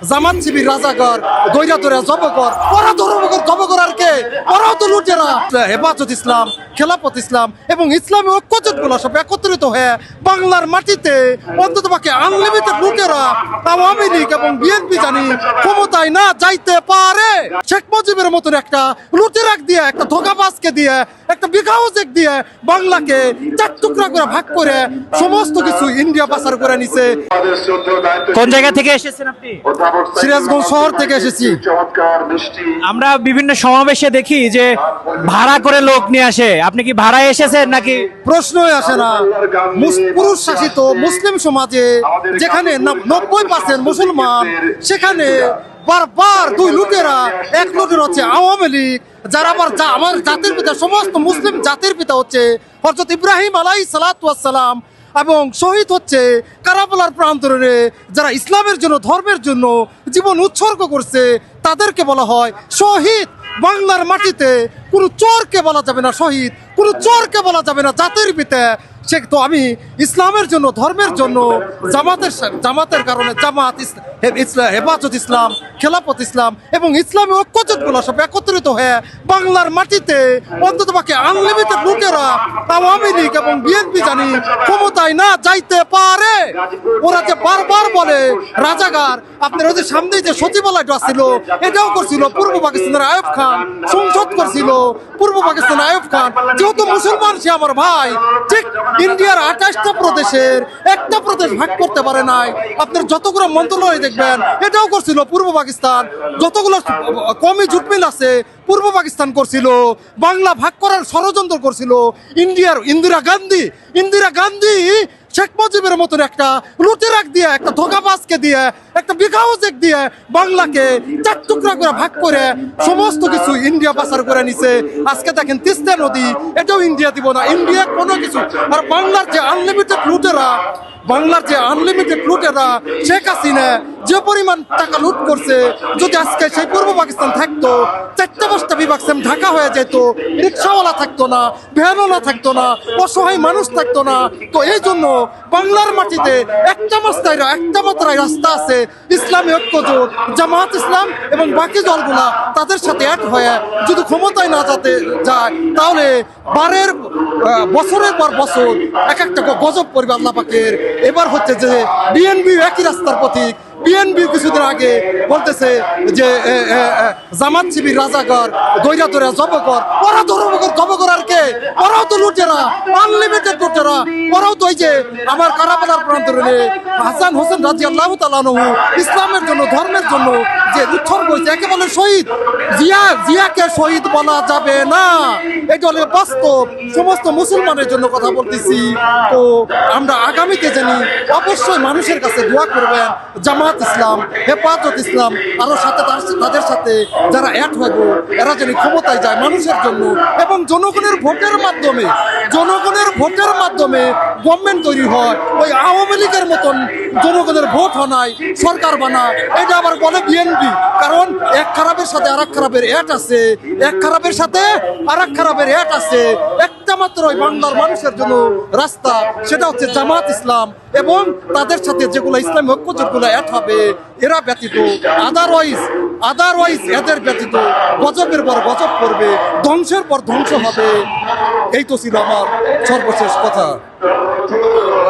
জামাত শিবির রাজাকার দৈরা দৈরা জবকর ওরা ধর্মকর জবকর আর কে? ওরাও তো লুটেরা। হেফাজত ইসলাম খেলাপত ইসলাম এবং ইসলামী ঐক্যজোটগুলো সব একত্রিত হয়ে বাংলার মাটিতে অন্তত পক্ষে আনলিমিটেড লুটেরা আওয়ামী লীগ এবং বিএনপি জানি ক্ষমতায় না যাইতে পারে। শেখ মুজিবের মতন একটা লুটেরাক দিয়ে একটা ধোকাবাজকে দিয়ে একটা বিঘাউজেক দিয়ে বাংলাকে চার টুকরা করে ভাগ করে সমস্ত কিছু ইন্ডিয়া পাচার করে নিছে। কোন জায়গা থেকে এসেছেন আপনি? সিরাজগঞ্জ শহর থেকে এসেছি। আমরা বিভিন্ন সমাবেশে দেখি যে ভাড়া করে লোক নিয়ে আসে। আপনি কি ভাড়ায় এসেছেন নাকি? প্রশ্নই আসে না। পুরুষ শাসিত মুসলিম সমাজে যেখানে নব্বই পার্সেন্ট মুসলমান সেখানে বারবার দুই লুটেরা এক লুটের হচ্ছে আওয়ামী লীগ যারা আবার যা- আমার জাতির পিতা সমস্ত মুসলিম জাতির পিতা হচ্ছে হজরত ইব্রাহিম আলাই সালাতাম এবং শহীদ হচ্ছে কারাবলার প্রান্তরে যারা ইসলামের জন্য, ধর্মের জন্য জীবন উৎসর্গ করছে, তাদেরকে বলা হয় শহীদ। বাংলার মাটিতে কোনো চোরকে বলা যাবে না শহীদ, কোনো চোরকে বলা যাবে না জাতির পিতা সে তো আমি ইসলামের জন্য, ধর্মের জন্য, জামাতের জামাতের কারণে জামাত ইস- হে- ইসলা- হেফাজত ইসলাম খেলাপত ইসলাম এবং ইসলামী ঐক্যজোটগুলো সব একত্রিত হয়ে বাংলার মাটিতে অন্তত পক্ষে আনলিমিটেড লুটেরা আওয়ামী লীগ এবং বিএনপি জানি ক্ষমতায় না যাইতে পারে। ওরা যে বারবার বলে রাজাগার আপনার ওদের সামনেই যে সচিবালয়টা ছিল, এটাও করছিল, পূর্ব পাকিস্তানের আয়ব খান সংসদ করছিল পূর্ব পাকিস্তানের আয়ব খান। যেহেতু মুসলমান সে আমার ভাই, ঠিক ইন্ডিয়ার আঠাশটা প্রদেশের একটা প্রদেশ ভাগ করতে পারে নাই। আপনার যতগুলো মন্ত্রণালয় দেখবেন, এটাও করছিল পূর্ব পাকিস্তান। যতগুলো জুটমিল আছে, পূর্ব পাকিস্তান করছিল। বাংলা ভাগ করার ষড়যন্ত্র করছিল। ইন্ডিয়ার ইন্দিরা গান্ধী ইন্দিরা গান্ধী শেখ মুজিবের মতন একটা লুটেরাক দিয়ে, একটা ধোকাবাজকে দিয়ে বিঘাউজেক দিয়ে বাংলাকে চার টুকরা করে ভাগ করে সমস্ত কিছু ইন্ডিয়া পাচার করে নিছে। আজকে দেখেন তিস্তা নদী, এটাও ইন্ডিয়া দিব না, ইন্ডিয়া কোনো কিছু। আর বাংলার যে আনলিমিটেড লুটেরা, বাংলার যে আনলিমিটেড লুটেরা, শেখ হাসিনা যে পরিমাণ টাকা লুট করছে, যদি আজকে সেই পূর্ব পাকিস্তান থাকতো, চারটা পাঁচটা বিভাগ সেম ঢাকা হয়ে যেত, রিক্সাওয়ালা থাকতো না, ভ্যানওয়ালা থাকতো না, অসহায় মানুষ থাকতো না। তো এই জন্য বাংলার মাটিতে একটা মাত্রায় একটা মাত্রায় রাস্তা আছে ইসলামী ঐক্যজোট জামাত ইসলাম এবং বাকি দলগুলা তাদের সাথে এক হয়ে যদি ক্ষমতায় না যাতে যায়, তাহলে বারের বছরের পর বছর এক একটা গজব পরিবার আল্লাহ পাকের। এবার হচ্ছে যে বিএনপি একই রাস্তার পথিক বিএনপি কিছুদিন আগে বলতেছে যে জামাত শিবির রাজাকার দৈরা দৈরা জবকর ওরা ধর্মকর জবকর আর কে? ওরাও তো লুটেরা আনলিমিটেড লুটেরা। ওরাও তো ওই যে আমার কারাপালার প্রান্তরে হাসান হোসেন রাজি আল্লাহ তালানহু ইসলামের জন্য, ধর্মের জন্য যে উৎসর্গ হয়েছে একেবারে শহীদ। জিয়া, জিয়াকে শহীদ বলা যাবে না। এটা হলে বাস্তব সমস্ত মুসলমানের জন্য কথা বলতেছি। তো আমরা আগামীতে জানি, অবশ্যই মানুষের কাছে দোয়া করবেন, জামাত ইসলাম, হেফাজত ইসলাম, আরও সাথে তাদের সাথে যারা এক হইব, এরা যেন ক্ষমতায় যায় মানুষের জন্য এবং জনগণের ভোটের মাধ্যমে, জনগণের ভোটের মাধ্যমে গভর্নমেন্ট তৈরি হয়। ওই আওয়ামী লীগের মতন জনগণের ভোট হনায় সরকার বানায়। এটা আবার বলে বিএনপি কারণ এক খারাপের সাথে আর এক খারাপের অ্যাট আছে, এক খারাপের সাথে আর এক খারাপের অ্যাট আছে। একটা মাত্র ওই বাংলার মানুষের জন্য রাস্তা, সেটা হচ্ছে জামাত ইসলাম এবং তাদের সাথে যেগুলো ইসলাম যেগুলো অ্যাড হবে, এরা ব্যতীত আদারওয়াইজ আদারওয়াইজ এদের ব্যতীত গজবের পর গজব করবে, ধ্বংসের পর ধ্বংস হবে। এই তো ছিল আমার সর্বশেষ কথা।